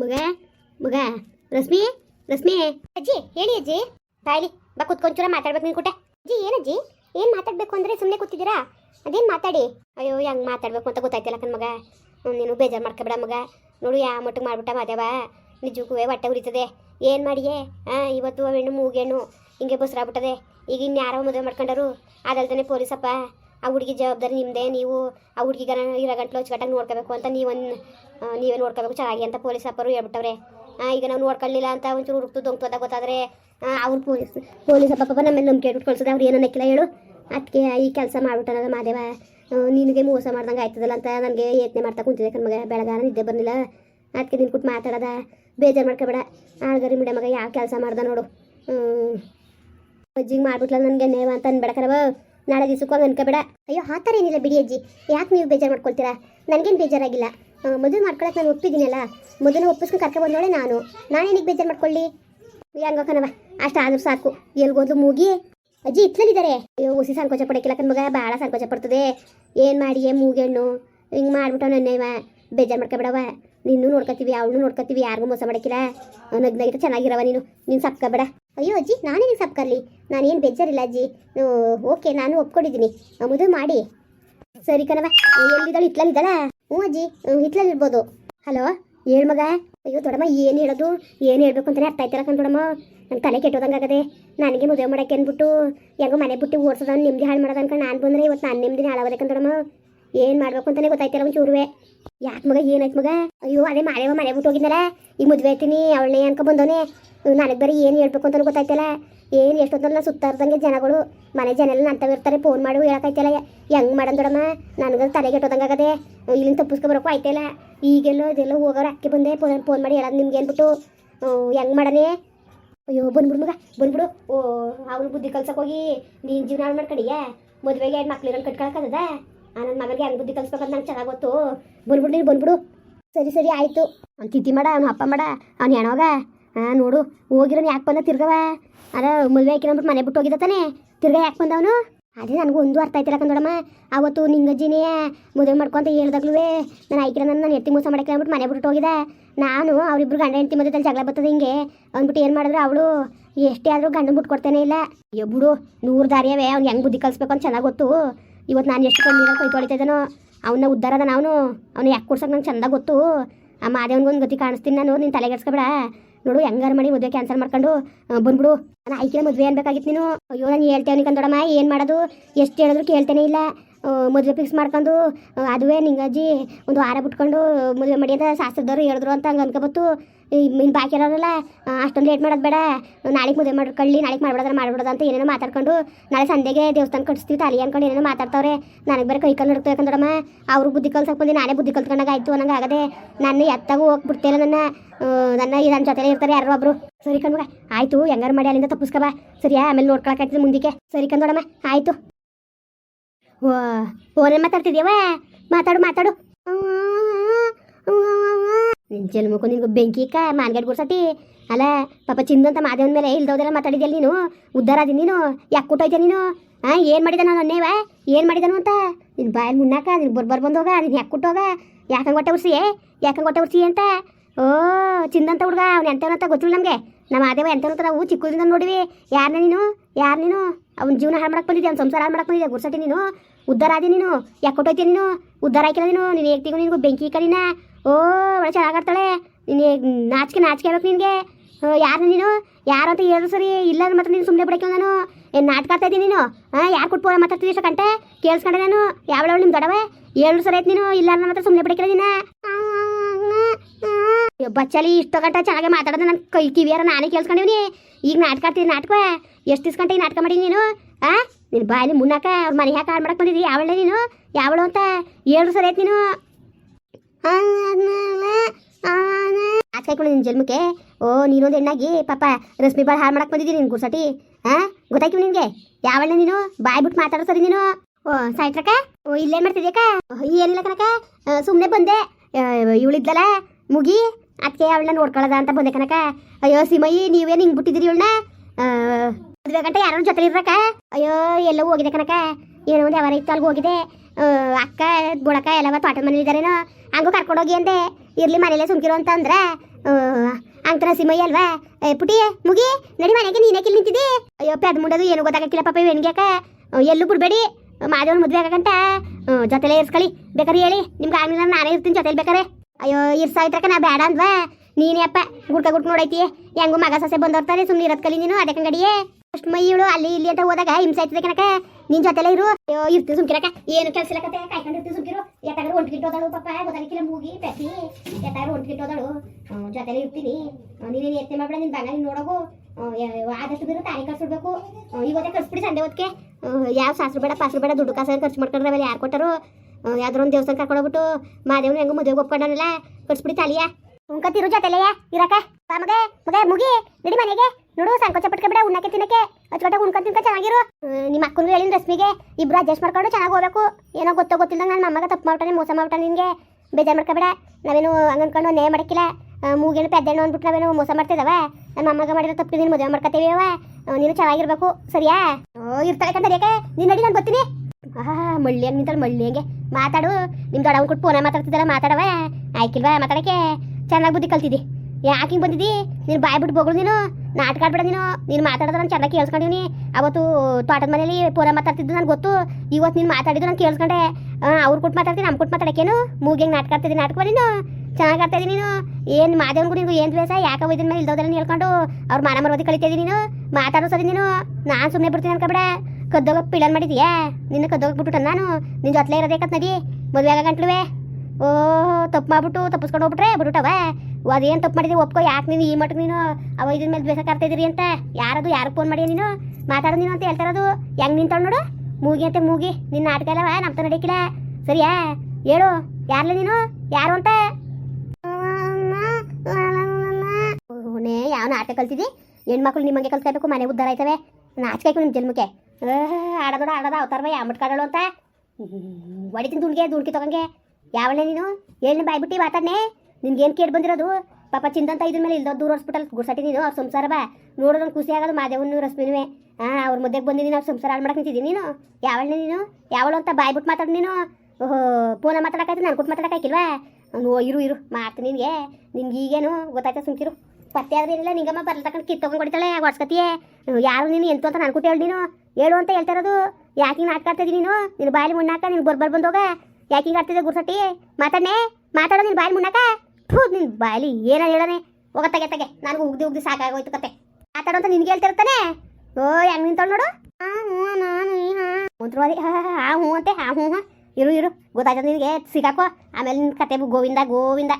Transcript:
ಮಗ ಮಗ, ರಶ್ಮಿ ರಶ್ಮಿ. ಅಜ್ಜಿ, ಹೇಳಿ ಅಜ್ಜಿ. ಬಾಯ್ಲಿ ಬಾ ಕುತ್ಕೊಂಚೂರ ಮಾತಾಡ್ಬೇಕು ನೀನು ಕುಟೆ. ಅಜ್ಜಿ ಏನಜ್ಜಿ ಏನು ಮಾತಾಡ್ಬೇಕು ಅಂದ್ರೆ ಸುಮ್ಮನೆ ಕೂತಿದ್ದೀರಾ? ಅದೇನು ಮಾತಾಡಿ? ಅಯ್ಯೋ, ಹೆಂಗೆ ಮಾತಾಡ್ಬೇಕು ಅಂತ ಗೊತ್ತಾಯ್ತಿಲ್ಲ ಕಣ್ ಮಗ. ನೀನು ಬೇಜಾರು ಮಾಡ್ಕೊಬೇಡ ಮಗ. ನೋಡು, ಯಾ ಮಟ್ಟಿಗೆ ಮಾಡ್ಬಿಟ್ಟ ಮಾದೇವ. ನಿಜಕ್ಕೂ ಹೊಟ್ಟೆ ಉರಿತದೆ. ಏನು ಮಾಡಿಯೇ? ಹಾಂ ಇವತ್ತು ಹೆಣ್ಣು ಮೂಗೇಣ್ಣು ಹಿಂಗೆ ಬಸ್ರಾಗ್ಬಿಟ್ಟದೆ. ಈಗ ಇನ್ಯಾರೋ ಮದುವೆ ಮಾಡ್ಕೊಂಡರು. ಅದಲ್ದೇ ಪೊಲೀಸಪ್ಪ. ಆ ಹುಡುಗಿ ಜವಾಬ್ದಾರಿ ನಿಮ್ಮದೇ ನೀವು ಆ ಹುಡುಗಿಗನ ಇರೋ ಗಂಟ್ಲು ಅಚ್ಚುಕಟ್ಟಾಗಿ ನೋಡ್ಕೋಬೇಕು ಅಂತ ನೀವೊಂದು ನೀವೇ ನೋಡ್ಕೋಬೇಕು. ಚೆನ್ನಾಗಿ ಅಂತ ಪೊಲೀಸ್ ಅಪ್ಪರು ಹೇಳ್ಬಿಟ್ಟವ್ರೆ. ಈಗ ನಾವು ನೋಡ್ಕೊಳ್ಳಿಲ್ಲ ಅಂತ ಒಂಚೂರು ಹುಡುಕ್ತು ದೊಂಕ್ತು ಅಂತ ಗೊತ್ತಾದರೆ ಅವ್ರು ಪೊಲೀಸ್ ಪೊಲೀಸ್ ಅಪ್ಪ ನಮ್ಮ ಮೇಲೆ ನಂಬಿಕೆ ಇಟ್ಟು ಕಳ್ಸೋದು ಅವ್ರು ಏನೋ ಹೇಳು. ಅದಕ್ಕೆ ಈ ಕೆಲಸ ಮಾಡಿಬಿಟ್ಟನಲ್ಲ ಮಾದೇವ. ನಿನಗೆ ಮೋಸ ಮಾಡ್ದಂಗೆ ಆಯ್ತದಲ್ಲ ಅಂತ ನನಗೆ ಯತ್ನೆ ಮಾಡ್ತಾ ಕುಂತಿದ್ದೆ ಕಣ್ಮಗ ಬೆಳಗಾರ ನಿದ್ದೆ ಬರಲಿಲ್ಲ. ಅದಕ್ಕೆ ನಿನ್ ಕುಟ್ಟು ಮಾತಾಡೋದ. ಬೇಜಾರು ಮಾಡ್ಕೋಬೇಡ. ಆಳ್ಗರಿ ಮಿಡ ಮಗ ಯಾವ ಕೆಲಸ ಮಾಡ್ದೆ ನೋಡು. ಅಜ್ಜಿಗೆ ಮಾಡ್ಬಿಟ್ಲ ನನಗೆ ನೇವ ಅಂತ ಅನ್ಬೇಡ ಕರವ ನಾಳೆ ದಿವ್ಸಕ್ಕೂ ಹಂಗೆ ಅನ್ಕೋಬೇಡ. ಅಯ್ಯೋ, ಆ ಥರ ಏನಿಲ್ಲ ಬಿಡಿ ಅಜ್ಜಿ. ಯಾಕೆ ನೀವು ಬೇಜಾರು ಮಾಡ್ಕೊಳ್ತೀರಾ? ನನಗೇನು ಬೇಜಾರಾಗಿಲ್ಲ. ಮದುವೆ ಮಾಡ್ಕೊಳಕ್ಕೆ ನಾನು ಒಪ್ಪಿದ್ದೀನಲ್ಲ. ಮೊದಲು ಒಪ್ಪಿಸ್ಕೊಂಡು ಕರ್ಕೊ ಬಂದೋಳೆ ನಾನು. ನಾನೇನಿಗೆ ಬೇಜಾರು ಮಾಡ್ಕೊಳ್ಳಿ? ಹೆಂಗೋ ಕಣವ ಅಷ್ಟು ಆದ್ರೂ ಸಾಕು. ಎಲ್ಗೋದ್ರು ಮೂಗಿ. ಅಜ್ಜಿ ಇಟ್ಲಲ್ಲಿದ್ದಾರೆ ಅಯ್ಯೋ, ಹುಸಿ ಸಂಕೋಚ ಪಡಕ್ಕಿಲ್ಲ ಮಗ. ಭಾಳ ಸಂಕೋಚ ಪಡ್ತದೆ. ಏನು ಮಾಡಿಯೇ ಮೂಗೆಣ್ಣು ಹಿಂಗೆ ಮಾಡ್ಬಿಟ್ಟು ನನ್ನೇವ ಬೇಜಾರು ಮಾಡ್ಕೊಬೇಡವ ನಿನ್ನೂ ನೋಡ್ಕೊತೀವಿ ಅವಳು ನೋಡ್ಕೊತೀವಿ ಯಾರಿಗೂ ಮೋಸ ಮಾಡಕ್ಕಿಲ್ಲ ನಗ್ನಗಿತ ಚೆನ್ನಾಗಿರವ ನೀನು. ನೀನು ಸಪ್ಕಬೇಡ. ಅಯ್ಯೋ ಅಜ್ಜಿ, ನಾನೇ ಸಪ್ ಸಪ್ಕರ್ಲಿ ನಾನೇನು ಬೇಜಾರಿಲ್ಲ ಅಜ್ಜಿ. ಓಕೆ, ನಾನು ಒಪ್ಕೊಂಡಿದ್ದೀನಿ. ಮದುವೆ ಮಾಡಿ. ಸರಿ ಕಣವ ಎಲ್ಲಿದ್ದಾಳೆ? ಹಿತ್ಲಲ್ಲಿದ್ದಾಳ ಹ್ಞೂ ಅಜ್ಜಿ ಹಿತ್ಲಲ್ಲಿ ಇರ್ಬೋದು. ಹಲೋ, ಏಳು ಮಗ? ಅಯ್ಯೋ ದೊಡಮ್ಮ ಏನು ಹೇಳೋದು? ಏನು ಹೇಳಬೇಕು ಅಂತಲೇ ಅರ್ಥ ಆಯ್ತಾರ ಕಣ್ ದೊಡಮ್ಮ ನನ್ನ ತಲೆ ಕೆಟ್ಟೋದಂಗಾಗದೆ. ನನಗೆ ಮದುವೆ ಮಾಡಕ್ಕೆ ಅಂದ್ಬಿಟ್ಟು ಯಾಕೋ ಮನೆ ಬಿಟ್ಟು ಓಡಿಸೋದ ನಿಮ್ಮದೇ ಹಾಳು ಮಾಡೋದು ಅನ್ಕೊಂಡು ನಾನು ಬಂದರೆ ಇವತ್ತು ನಾನು ನಿಮ್ಮದೇ ಹಾಳಾಗೋದಕ್ಕೆ ದೊಡಮ್ಮ ಏನು ಮಾಡ್ಬೇಕು ಅಂತಲೇ ಗೊತ್ತಾಯ್ತಿಲ್ಲ ಒಂಚೂರುವೆ ಯಾಕೆ ಮಗ, ಏನಾಯ್ತು ಮಗ? ಅಯ್ಯೋ, ಅದೇ ಮಳೆವ ಮನೆ ಬಿಟ್ಟು ಹೋಗಿದ್ದಾರ ಈಗ ಮದುವೆ ಆಯ್ತೀನಿ, ಅವಳನ್ನೇ ಅನ್ಕೊ ಬಂದವನೇ. ನನಗೆ ಬರೀ ಏನು ಹೇಳ್ಬೇಕು ಅಂತಲೂ ಗೊತ್ತಾಯ್ತಲ್ಲ. ಏನು ಎಷ್ಟೊತ್ತಲ್ಲ ಸುತ್ತಾರ್ದಂಗೆ ಜನಗಳು, ಮನೆ ಜನ ಎಲ್ಲ ಇರ್ತಾರೆ ಫೋನ್ ಮಾಡಿ ಹೇಳಕ್ಕಾಯ್ತಲ್ಲ. ಹೆಂಗ್ ಮಾಡನ್ ದೊಡಮ್ಮ? ನನಗೆ ತಲೆ ಎಟ್ಟೋದಂಗಾಗದೆ ಇಲ್ಲಿಂದ ತಪ್ಪಿಸ್ಕೊ ಬರೋಕ್ಕೂ ಆಯ್ತಲ್ಲ. ಈಗೆಲ್ಲ ಇದೆಲ್ಲ ಹೋಗೋರು ಅಕ್ಕಿ ಬಂದೆ ಫೋನ್ ಫೋನ್ ಮಾಡಿ ಹೇಳೋದು ನಿಮ್ಗೆ ಏನ್ಬಿಟ್ಟು ಹೆಂಗ್ ಮಾಡನೆ? ಅಯ್ಯೋ ಬಂದ್ಬಿಡು ಮಗ ಬಂದ್ಬಿಡು ಓ ಅವ್ನು ಬುದ್ಧಿ ಕಲ್ಸಕ್ಕೆ ಹೋಗಿ, ನೀನು ಜೀವನ ಮಾಡ್ಕಡಿಯ? ಮದುವೆಗೆ ಎರಡು ಮಕ್ಳಿರೋನ್ ಕಟ್ಕೊಳಕ್ಕದ ನನ್ನ ಮಗನಿಗೆ ಹೆಂಗೆ ಬುದ್ಧಿ ಕಲಿಸ್ಬೇಕಂತ ನಂಗೆ ಚೆನ್ನಾಗಿ ಗೊತ್ತು. ಬಂದ್ಬಿಡು ನೀನು ಬಂದ್ಬಿಡು ಸರಿ ಸರಿ, ಆಯಿತು. ಅವ್ನು ತಿಥಿ ಮಾಡ, ಅವ್ನು ಅಪ್ಪ ಮಾಡ. ಅವ್ನು ಹೆಣೋಗ ಹಾಂ ನೋಡು ಹೋಗಿರೋನು ಯಾಕೆ ಬಂದ? ತಿರ್ಗವ. ಅದ ಮದುವೆ ಹಾಕಿನಂಬಿಟ್ಟು ಮನೆ ಬಿಟ್ಟು ಹೋಗಿದ್ದ ತಾನೆ. ತಿರ್ಗಾ ಯಾಕೆ ಬಂದ ಅವನು? ಅದೇ ನನಗೂ ಒಂದು ಅರ್ಥ ಆಯ್ತಿಲ್ಲ ಕಂದೋಡಮ್ಮ ಅವತ್ತು ನಿಂಗಜ್ಜಿನೇ ಮದುವೆ ಮಾಡ್ಕೊಂತ ಹೇಳ್ದಾಗ್ಲೂ ನಾನು ಐಕಿರ ನನ್ನ ಎತ್ತಿ ಮೋಸ ಮಾಡಕ್ಕೆ ಅಂದ್ಬಿಟ್ಟು ಮನೆ ಬಿಟ್ಟು ಹೋಗಿದ್ದೆ. ನಾನು ಅವರಿಬ್ರು ಗಂಡ ಹೆಂಡತಿ ಮಧ್ಯದಲ್ಲಿ ಜಗಳ ಬರ್ತದೆ ಹಿಂಗೆ. ಅಂದ್ಬಿಟ್ಟು ಏನು ಮಾಡಿದ್ರು ಅವಳು? ಎಷ್ಟೇ ಆದರೂ ಗಂಡನ ಬಿಟ್ಟು ಕೊಡ್ತೇನೆ ಇಲ್ಲ ಬಿಡು, ನೂರು ದಾರಿಯವೇ. ಅವ್ನು ಹೆಂಗೆ ಬುದ್ಧಿ ಕಲಿಸ್ಬೇಕು ಅಂತ ಚೆನ್ನಾಗಿ ಗೊತ್ತು. ಇವತ್ತು ನಾನು ಎಷ್ಟು ಕಮ್ಮಿ ಕೈ ತೊಳಿತಾ ಇದ್ದಾನೋ ಉದ್ದಾರದ ನಾನು ಅವನು. ಯಾಕೆ ಕೊಡ್ಸೋಕೆ ನಂಗೆ ಚಂದ ಗೊತ್ತು. ಆ ಮಾದೇವನಿಗೊಂದು ಗತಿ ಕಾಣಿಸ್ತೀನಿ ನಾನು, ನೀನು ತಲೆಗೆಡ್ಸ್ಕೊಬೇಡ ನೋಡು, ಹೆಂಗಾರ ಮಾಡಿ ಮದುವೆ ಕ್ಯಾನ್ಸಲ್ ಮಾಡ್ಕೊಂಡು ಬಂದ್ಬಿಡು. ನಾನು ಐಕಿನ ಮದುವೆ ಅನ್ಬೇಕಾಗಿತ್ತು ನೀನು. ಅಯ್ಯೋ, ನಾನು ಹೇಳ್ತೇವೆ ಕಂದೊಡಮ್ಮ ಏನು ಮಾಡೋದು? ಎಷ್ಟು ಹೇಳಿದ್ರು ಕೇಳ್ತೇನೆ ಇಲ್ಲ. ಮದುವೆ ಫಿಕ್ಸ್ ಮಾಡ್ಕೊಂಡು ಅದುವೇ ನಿಂಗಜ್ಜಿ, ಒಂದು ವಾರ ಬಿಟ್ಕೊಂಡು ಮದುವೆ ಮಾಡಿ ಅಂತ ಶಾಸ್ತ್ರದವ್ರು ಹೇಳಿದ್ರು ಅಂತ ಹಂಗೆ ಅನ್ಕೋಬತ್ತು ಇನ್ನು ಬಾಕಿ ಇರೋರಲ್ಲ ಅಷ್ಟೊಂದು ಲೇಟ್ ಮಾಡೋದು ಬೇಡ. ನಾಳೆಗೆ ಮದುವೆ ಮಾಡ್ಕೊಳ್ಳಿ ನಾಳೆಗೆ ಮಾಡ್ಬಿಡೋದ್ರೆ ಮಾಡ್ಬಿಡೋದು ಅಂತ ಏನೇನೋ ಮಾತಾಡ್ಕೊಂಡು, ನಾಳೆ ಸಂಜೆಗೆ ದೇವಸ್ಥಾನ ಕಟ್ಸ್ತೀವಿ ತಾಲಿ ಅನ್ಕೊಂಡು ಏನೇನೋ ಮಾತಾಡ್ತಾವ್ರೆ. ನನಗೆ ಬೇರೆ ಕೈ ಕಾಲು ನಡ್ತು ಯಾಕಂದ್ರಮ್ಮ ಅವ್ರು ಬುದ್ಧಿ ಕಲ್ಸಕ್ಕೆ ಬಂದು ನಾನೇ ಬುದ್ಧಿ ಕಲ್ತ್ಕೊಂಡಾಗ ಆಯ್ತು ಅನ್ನಂಗೆ ಆಗದೆ, ನನ್ನ ಎತ್ತಾಗೂ ಹೋಗ್ಬಿಡ್ತೇನೆ ನನ್ನ ನನ್ನ ಈ ನನ್ನ ಜೊತೆಲೇ ಇರ್ತಾರೆ ಯಾರೋ ಒಬ್ರು. ಸರಿ ಕಣ್ಮಗ, ಆಯಿತು, ಹೆಂಗಾರು ಮಾಡಿ ಅಲ್ಲಿಂದ ತಪ್ಪಿಸ್ಕೊಬ ಸರಿಯಾ, ಆಮೇಲೆ ನೋಡ್ಕೊಳಕಾಯ್ತದೆ ಮುಂದಕ್ಕೆ. ಸರಿ ಕಂದೋಡಮ್ಮ ಆಯಿತು. ಓ ಓನೇ ಮಾತಾಡ್ತಿದ್ಯಾವ ಮಾತಾಡು ಮಾತಾಡು. ನಿನ್ ಜನ್ಮಕ್ಕೂ ನಿನ್ಗೆ ಬೆಂಕಿಕ ಮಾನ್ಗಡ್ ಗುಡ್ಸಟಿ ಅಲ್ಲ, ಪಾಪ ಚಿಂದಂತ ಮಾದೇವನ ಮೇಲೆ ಇಲ್ದೋದೆಲ್ಲ ಮಾತಾಡಿದ್ಯಲ್ಲ ನೀನು? ಉದ್ಧಾರ ಅದಿ ನೀನು? ಯಾಕೆ ಕೊಟ್ಟೋಯ್ತೆ ನೀನು? ಹಾಂ ಏನು ಮಾಡಿದ ನಾನು ಅನ್ನೇವ ಏನು ಮಾಡಿದನು ಅಂತ? ನಿನ್ನ ಬಾಯಲ್ಲಿ ಮುನ್ನಾಕ, ನಿನ್ ಬರ್ಬರ್ ಬಂದೋಗ, ನೀನು ಯಾಕೆ ಕೊಟ್ಟೋಗ? ಯಾಕಂಗೆ ಹೊಟ್ಟೆ ಉರ್ಸಿ ಯಾಕಂಗೆ ಹೊಟ್ಟೆ ಉರ್ಸಿ ಅಂತ? ಓ ಚಿಂದಂತ ಹುಡುಗ, ಅವ್ನು ಎಂತವನಂತ ಗೊತ್ತಿಲ್ಲ ನಮಗೆ. ನಮ್ಮ ಮಾದೇವ ಎಂತವನಂತ ನಾವು ಚಿಕ್ಕದಿಂದ ನೋಡಿವಿ. ಯಾರನ್ನ ನೀನು? ಯಾರು ನೀನು? ಅವ್ನ ಜೀವನ ಹಾಳು ಮಾಡಕ್ಕೆ ಬಂದಿದ್ದೆ ಅವ್ನ ಸಂಸಾರ ಹಾಳು ಮಾಡಕ್ಕೆ ಬಂದಿದ್ದೆ ಗುಡ್ಸಟಿ ನೀನು? ಉದ್ಧಾರ ಆದಿ ನೀನು? ಯಾಕೆ ಕೊಟ್ಟೋಯ್ತೀಯ ನೀನು? ಉದ್ಧಾರ ಹಾಕಿಲ್ಲ ನೀನು? ನೀನು ವ್ಯಕ್ತಿಗೂ ನಿನಗೂ ಬೆಂಕಿ ಕಡಿನ ಓ ಒಳ್ಳೆ ಚೆನ್ನಾಗಾಡ್ತಾಳೆ ನೀನು ನಾಚಿಕೆ ನಾಚಿಕೆ ಆಗ್ಬೇಕು ನಿನಗೆ. ಯಾರು ನೀನು? ಯಾರು ಅಂತ ಹೇಳಿದ್ರು ಸರಿ ಇಲ್ಲ ಅಂದ್ರೆ ಮಾತ್ರ ನೀನು ಸುಮ್ಮನೆ ಬಿಡಕ್ಕೆ ನಾನು. ಏನು ನಾಟಕ ಆಡ್ತಾ ಇದ್ದೀನಿ ನೀನು? ಹಾಂ, ಯಾರು ಕೊಟ್ಟು ಫೋನ್ ಮಾತಾಡ್ತಿದ್ದೀ ಇಷ್ಟ ಕಂಟೆ ಕೇಳಿಸ್ಕೊಂಡೆ ನಾನು. ಯಾವಳವಳು ನಿಮ್ಮ ದೊಡವೆ? ಹೇಳು ಸರಿ ಆಯ್ತು ನೀನು. ಇಲ್ಲ ಅಂದ್ರೆ ಮಾತ್ರ ಸುಮ್ಮನೆ ಬಿಡಕ್ಕೆ ನೀನು. ಬಚ್ಚಲಿ, ಇಷ್ಟು ಗಂಟೆ ಚೆನ್ನಾಗಿ ಮಾತಾಡೋದು ನನ್ನ ಕೈ ಕಿವಿಯಾರ ನಾನೇ ಕೇಳಿಸ್ಕೊಂಡಿವ್ನಿ. ಈಗ ನಾಟಕ ಆಡ್ತೀನಿ ನಾಟಕ ಎಷ್ಟು ದಿವ್ಸ ಗಂಟೆ ಈಗ ನಾಟಕ ಮಾಡಿ ನೀನು? ಆ? ನಿನ್ನ ಬಾಯಲ್ಲಿ ಮುನ್ನಾಕ, ಅವ್ರ ಮನೆ ಹಾಕಿ ಆಡ್ ಮಾಡಕ್ಕೆ ಬಂದಿದ್ದಿ. ಯಾವಳೆ ನೀನು? ಯಾವಳು ಅಂತ ಹೇಳು ಸರಿ ಆಯ್ತು ನೀನು. ಆಚ್ಕಾಯ್ಕೊಂಡು ನಿನ್ನ ಜನ್ಮಕ್ಕೆ? ಓ ನೀನೊಂದು ಹೆಣ್ಣಾಗಿ, ಪಾಪ, ರಶ್ಮಿ ಬಾಳ್ ಹಾಳು ಮಾಡಕ್ಕೆ ಬಂದಿದ್ದೀನಿ ನಿನ್ ಗುರ್ಸಟಿ ಹಾ ಗೊತ್ತಾಯ್ತು ನಿನಗೆ? ಯಾವಣ್ಣ ನೀನು? ಬಾಯ್ ಬಿಟ್ಟು ಮಾತಾಡೋ ಸರಿ ನೀನು? ಓ, ಸಾಯ್ತ್ರಕ್ಕ? ಓ ಇಲ್ಲೇ ಮಾಡ್ತಿದ್ಯಾಕ ಏನಿಲ್ಲ ಕನಕ ಸುಮ್ಮನೆ ಬಂದೆ. ಇವಳಿದ್ಲಲ್ಲ, ಮುಗಿ. ಅದಕ್ಕೆ ಅವಳನ್ನ ನೋಡ್ಕೊಳ್ಳೋದ ಅಂತ ಬಂದೆ ಕನಕ ಅಯ್ಯೋ ಸಿಮಯಿ ನೀವೇನು ಹಿಂಗ್ ಬಿಟ್ಟಿದ್ದೀರಿ ಇವಳನ್ನ ಮದುವೆ ಗಂಟೆ ಯಾರೋ ಜೊತೆ ಇರ್ರಕ್ಕ? ಅಯ್ಯೋ, ಎಲ್ಲೋ ಹೋಗಿದೆ ಕನಕ ಏನೋ ಒಂದು ಯಾವಾರ ಇತ್ತು ಅಲ್ಲಿಗೆ ಹೋಗಿದೆ. ಅಕ್ಕ ಬುಡಕ ಎಲ್ಲವ ತೋಟದ ಮನೆ ಇದ್ದಾರೇನೋ ಹಂಗೂ ಕರ್ಕೊಂಡೋಗಿ ಅಂದೆ, ಇರ್ಲಿ ಮನೇಲೆ ಸುಮ್ಕಿರು ಅಂತ ಅಂದ್ರೆ ಅಂತರ ಸಿಮಯ್ಯ ಅಲ್ವಾ? ಪುಟಿ ಮುಗಿ, ನಡಿ ಮನೆಗೆ, ನೀನೇ ಕಿಲ್ ನಿಂತಿದ್ದಿ? ಅಯ್ಯೋ ಪೆದ್ ಮುಂಡದು ಏನು ಗೊತ್ತಾಗಕ್ಕಿಲ್ಲ ಪಾಪ ಇವೆನ್ಗ್ಯಾಕ ಎಲ್ಲೂ ಬಿಡ್ಬೇಡಿ ಮಾದೇವನ ಮದುವೆ ಆಗಂಟ ಜೊತೆಲೇ ಇರ್ಸ್ಕೊಳ್ಳಿ ಬೇಕಾದ್ರೆ ಹೇಳಿ, ನಿಮ್ಗೆ ಆಗ್ಲಿಲ್ಲ ನಾನೇ ಇರ್ತೀನಿ ಜೊತೆಲಿ ಬೇಕಾರೆ ಅಯ್ಯೋ ಇರ್ಸಾಯ್ತ್ರಕ ನಾ ಬೇಡ ಅಂದ್ವಾ. ನೀನೇ ಅಪ್ಪ, ಗುಡ್ಕ ಗುಡ್ಕ ನೋಡೈತಿ. ಹೆಂಗು ಮಗ ಸೊಸೆ ಬಂದೋರ್ತಾರೆ ಸುಮ್ಮನೆ ಇರತ್ ಕಲಿ ನೀನು ಅದಕ್ಕೆ ಅಷ್ಟು ಮೈ ಇವಳು ಅಲ್ಲಿ ಇಲ್ಲಿ ಅಂತ ಹೋದಾಗ ಹಿಂಸೆ ಆಯ್ತದೆ ಕನಕ ನಿನ್ ಜೊತೆಲೇ ಇರು. ಇರ್ತೀನಿ ಸುಮ್ಕಿರಕ ಏನು ಕೆಲಸ ಇಲ್ಲ ಕತೆ. ಕಾಯ್ಕೊಂಡಿರ್ತೀನಿ ಸುಮ್ಕಿರು. ಎತ್ತಾಗ ಪಪ್ಪ ಪಾಪ. ಗೊತ್ತಾಗಿಲ್ಲ ಮೂಗಿ ಪೆಸಿ ಎತ್ತಾಗ ಒಂಟ್ಗಿಟ್ಟೋದಳು ಜೊತೆಲೇ ಇರ್ತೀನಿ. ನೀನೇನು ಯತ್ನೆ ಮಾಡ್ಬೇಡ. ನಿನ್ ಬಂಗಾರ ನೀನ್ ನೋಡೋಗು. ಆದಷ್ಟು ಬೇರೆ ತಾಳಿ ಕಳ್ಸಿಡ್ಬೇಕು ಇವತ್ತೇ ಕಳ್ಸ್ಬಿಡಿ ಸಂಡೆ ಹೊತ್ತಿಗೆ. ಯಾವ ಸಾಸ್ರು ಬೇಡ, ಪಾಸ್ರು ಬೇಡ. ದುಡ್ಡು ಕಾಸು ಖರ್ಚು ಮಾಡ್ಕೊಂಡ್ರೆ ಆಮೇಲೆ ಯಾರು ಕೊಟ್ಟರು? ಯಾವ್ದಾರ ಒಂದು ದೇವಸ್ಥಾನ ಕರ್ಕೊಂಡೋಗ್ಬಿಟ್ಟು ಮಾದೇವ್ನ ಹೆಂಗೋ ಮದುವೆಗೆ ಒಪ್ಕೊಂಡನಲ್ಲ ಕಳ್ಸಿಬಿಡಿ ತಾಲಿಯ ಉಂಕತ್ತಿರು ಜೊತೆಲೆಯ ಇರಕ ಮಗ ಮಗ, ಮುಗಿ. ನಡಿ ಮನೆಗೆ. ನೋಡು, ಸಂಕೋಚ ಪಟ್ಕೊಬೇಡ ಉಣ್ಣಕ್ಕೆ ತಿನ್ನಕ್ಕೆ. ಅಚ್ಚುಕಟ್ಟಾಗಿ ಉಣ್ಕೊಂಡು ತಿನ್ಕ ಚೆನ್ನಾಗಿರು. ನಿಮ್ಮ ಅಕ್ಕನಿಗೆ ಹೇಳಿನ ರಶ್ಮಿಗೆ ಇಬ್ರು ಅಡ್ಜಸ್ಟ್ ಮಾಡ್ಕೊಂಡು ಚೆನ್ನಾಗಿ ಹೋಗ್ಬೇಕು. ಏನೋ ಗೊತ್ತೋ ಗೊತ್ತಿಲ್ಲ ನನ್ನ ಮಮ್ಮಗ ತಪ್ಪು ಮಾಡ್ತಾನೆ ಮೋಸ ಮಾಡ್ತಾನೆ ನಿನಗೆ. ಬೇಜಾರು ಮಾಡ್ಕೊಬೇಡ ನಾವೇನು ಹಂಗೆ ಅನ್ಕೊಂಡು ನೇ ಮಾಡಕ್ಕಿಲ್ಲ. ಮೂಗೇನು ಪೆದ್ದೆಣ್ಣು ಅಂದ್ಬಿಟ್ಟು ನಾವೇನು ಮೋಸ ಮಾಡ್ತಿದ್ದಾವೆ ನಮ್ಮ ಅಮ್ಮಗ ಮಾಡಿರೋ ತಪ್ಪಿಗೆ ನೀನು ಮದುವೆ ಮಾಡ್ಕೊತೀವಿ ನೀನು ಚೆನ್ನಾಗಿರ್ಬೇಕು. ಸರಿಯಾ? ಇರ್ತಾಳೆ ಕಂಡ ಯಾಕೆ? ನೀನು ನಡಿ ನಾನು ಬರ್ತೀನಿ ಆಹಾ ಮಳ್ಳಿ ನಿಂತಳು ಮಳ್ಳಿ ಹಂಗೆ ಮಾತಾಡು. ನಿಮ್ಮ ದೊಡ್ಡವನ್ ಕೊಟ್ಟು ಫೋನ ಮಾತಾಡ್ತಿದ್ದಾರೆ ಮಾತಾಡವ. ಆಯ್ಕಿಲ್ವಾ ಮಾತಾಡೋಕ್ಕೆ? ಚೆನ್ನಾಗಿ ಬುದ್ಧಿ ಕಲ್ತಿದ್ದಿ ಯಾಕೆ ಬಂದಿದ್ದಿ ನೀನು ಬಾಯ್ ಬಿಟ್ಟು ಬೋಗಳು ನೀನು? ನಾಟಕ ಆಡ್ಬೇಡ ನೀನು? ನೀನು ಮಾತಾಡೋದು ನಾನು ಚೆನ್ನಾಗಿ ಕೇಳಿಸ್ಕೊಂಡಿನಿ ಅವತ್ತು ತೋಟದ ಮನೇಲಿ ಪೂರ ಮಾತಾಡ್ತಿದ್ದು ನನಗೆ ಗೊತ್ತು. ಇವತ್ತು ನೀನು ಮಾತಾಡಿದ್ದು ನಾನು ಕೇಳಿಸ್ಕೊಂಡೆ. ಅವ್ರು ಕೊಟ್ಟು ಮಾತಾಡ್ತೀನಿ ನಮ್ಮ ಕೊಟ್ಟು ಮಾತಾಡಕ್ಕೇನು? ಮೂಗಿಂಗ್ ನಾಟಕ ಆಡ್ತಿದ್ದೀನಿ ನಾಟಕ ನೀನು? ಚೆನ್ನಾಗಿ ಆಡ್ತಾ ಇದೀನಿ ನೀನು? ಏನು ಮಾದೇವನ್ಗೂ ನಿನ್ಗೂ ಏನು ದ್ವೇಷ? ಯಾಕೆ ಇದನ್ನ ಮೇಲೆ ಇಲ್ದೋದಲ್ಲ ಹೇಳ್ಕೊಂಡು ಅವ್ರು ಮಾರಾ ಮರವದಿ ಕಲಿತಾ ಇದ್ದೀನಿ ನೀನು? ಮಾತಾಡೋ ಸರಿ ನೀನು? ನಾನು ಸುಮ್ಮನೆ ಬಿಡ್ತೀನಿ ಅನ್ಕೊಬೇಡ. ಕದ್ದೋಗ ಪಿಳನ್ ಮಾಡಿದೀಯಾ? ನಿನ್ನ ಕದ್ದೋಗ್ಬಿಟ್ಟು ನಾನು? ನಿನ್ನ ಜೊತೆಲೇ ಇರೋದೇಕತ್ ನಡಿ ಮದುವೆ ಆಗ ಗಂಟ್ಲುವೆ ಓ ತಪ್ಪು ಮಾಡ್ಬಿಟ್ಟು ತಪ್ಪಿಸ್ಕೊಂಡು ಹೋಗ್ಬಿಟ್ರೆ ಬಿಟ್ಬಿಟ್ಟವ ಅದೇನು ತಪ್ಪು ಮಾಡಿದ್ವಿ ಒಪ್ಕೋ, ಯಾಕೆ ನೀನು ಈ ಮಟ್ಟಕ್ಕೆ ನೀನು ಅವ ಇದ್ರ ಮೇಲೆ ದ್ವೇಷ ಕಾರ್ತಾ ಇದೀರಿ ಅಂತ? ಯಾರದು ಯಾರು ಫೋನ್ ಮಾಡಿ ನೀನು? ಮಾತಾಡೋ ನೀನು ಅಂತ ಹೇಳ್ತಾರದು. ಹೆಂಗ್ ನಿಂತಾಳ ನೋಡು? ಮೂಗಿ ಅಂತ ಮೂಗಿ. ನಿನ್ನ ನಾಟಕ ಇಲ್ಲವ ನಮ್ಮ ನಡೀಕಿಲ್ಲ. ಸರಿಯಾ? ಹೇಳು. ಯಾರಲ್ಲ ನೀನು? ಯಾರು ಅಂತ? ಯಾವ ನಾಟಕ ಕಲ್ತಿದ್ದಿ ಹೆಣ್ಮಕ್ಳು ನಿಮಗೆ ಕಲ್ತ್ಕೋಬೇಕು ಮನೆ ಉದ್ದಾರ ಆಯ್ತವೆ. ನಾಚಿಕೆ ನಿಮ್ಮ ಜನ್ಮಕ್ಕೆ. ಆಡೋದೋಡ, ಆಡೋದ ಅವತಾರವ ಯಾವ ಕಾಡೋಳು ಅಂತ. ಹೊಡಿತೀನಿ ದುಡ್ಗೆ ದುಣ್ಕಿ ತಗೊಂಗೆ. ಯಾವಳೆ ನೀನು? ಹೇಳಿ ಬಾಯ್ಬಿಟ್ಟು ಮಾತಾಡ್ನೆ. ನಿನ್ಗೇನು ಕೇಳಿ ಬಂದಿರೋದು? ಪಾಪ ಚಿಂದಂತ ಇದ್ರ ಮೇಲೆ ಇಲ್ದೋ ದೂರ ಹಾಸ್ಪಿಟಲ್ ಗುಡ್ಸಟಿ ನೀನು ಅವ್ರ ಸಂಸಾರ ಬಾ. ನೋಡೋದೊಂದು ಖುಷಿ ಆಗೋದು ಮಾದೇವನು ರಶ್ಮಿನುವೆ ಹಾಂ ಅವ್ರ ಮುದ್ದೆಗೆ ಬಂದಿದ್ದೀನಿ ಅವ್ರ ಸಂಸಾರ ಹಾಳು ಮಾಡಕ್ಕೆ ನಿಂತಿದ್ದೀನಿ ನೀನು. ಯಾವಳೆ ನೀನು? ಯಾವಳು ಅಂತ ಬಾಯ್ಬಿಟ್ಟು ಮಾತಾಡು ನೀನು. ಓಹೋ ಫೋನ ಮಾತಾಡಕ್ಕಾಯ್ತು, ನಾನು ಕೊಟ್ಟು ಮಾತಾಡಕ್ಕಾಗಿಲ್ವಾ ಅವ್ನು ಇರು ಇರು, ಮಾಡ್ತೀನಿ ನಿನಗೆ. ನಿನ್ಗೆ ಈಗೇನು ಗೊತ್ತಾಯ್ತಾ ಸುಮ್ಕಿರು. ಪತ್ತೆ ಆದ್ರೆ ಏನಿಲ್ಲ, ನಿಂಗಮ್ಮ ಬರ್ಲ ತಗೊಂಡು ಕಿತ್ತು ಹೊಡಿತಾಳೆ ಹೊಡ್ಸ್ಕತಿಯೇ. ಯಾರು ನೀನು, ಎಂತು ಅಂತ ನಾನು ಹೇಳಿ ನೀನು. ಹೇಳು ಅಂತ ಹೇಳ್ತಾ ಇರೋದು. ಯಾಕೆ ಹಿಂಗೆ ನೀನು? ನಿನ್ನ ಬಾಯಲ್ಲಿ ಮುಣ್ಣಾಕ, ನಿನ್ ಬರ್ಬರ್ ಬಂದೋಗ. ಯಾಕೆ ಹಿಂಗೆ ಆಡ್ತಿದ್ದೆ ಗುರ್ಸಟ್ಟಿ ಮಾತಾಡ್ನೆ? ಮಾತಾಡೋ ನಿನ್ನ ಬಾಯಲ್ಲಿ ಮುಣ್ಣಾಕ? ಥೂ ನಿನ್ ಬಾಯಲ್ಲಿ ಏನ ಹೇಳನೆ? ಹೋಗ ತಗೆ ತಗೆ. ನನಗೂ ಉಗ್ದಿ ಉಗ್ದಿ ಸಾಕಾಗೋಯ್ತು ಕತೆ. ಮಾತಾಡೋ ಅಂತ ನಿನ್ಗೆ ಹೇಳ್ತಿರ್ತಾನೆ? ಓ ಹೆಂಗ್ ನಿಂತಾಳು ನೋಡು. ಹ್ಞೂ, ನಾನು ಹಾ ಹಾ ಹ್ಞೂ ಅಂತೆ ಹಾ ಹ್ಞೂ ಹಾ ಇರು ಇರು. ಗೊತ್ತಾಯ್ತದ ನಿನಗೆ? ಸಿಗಾಕೋ ಆಮೇಲೆ ನಿನ್ನ ಕತೆ ಗೋವಿಂದ ಗೋವಿಂದ.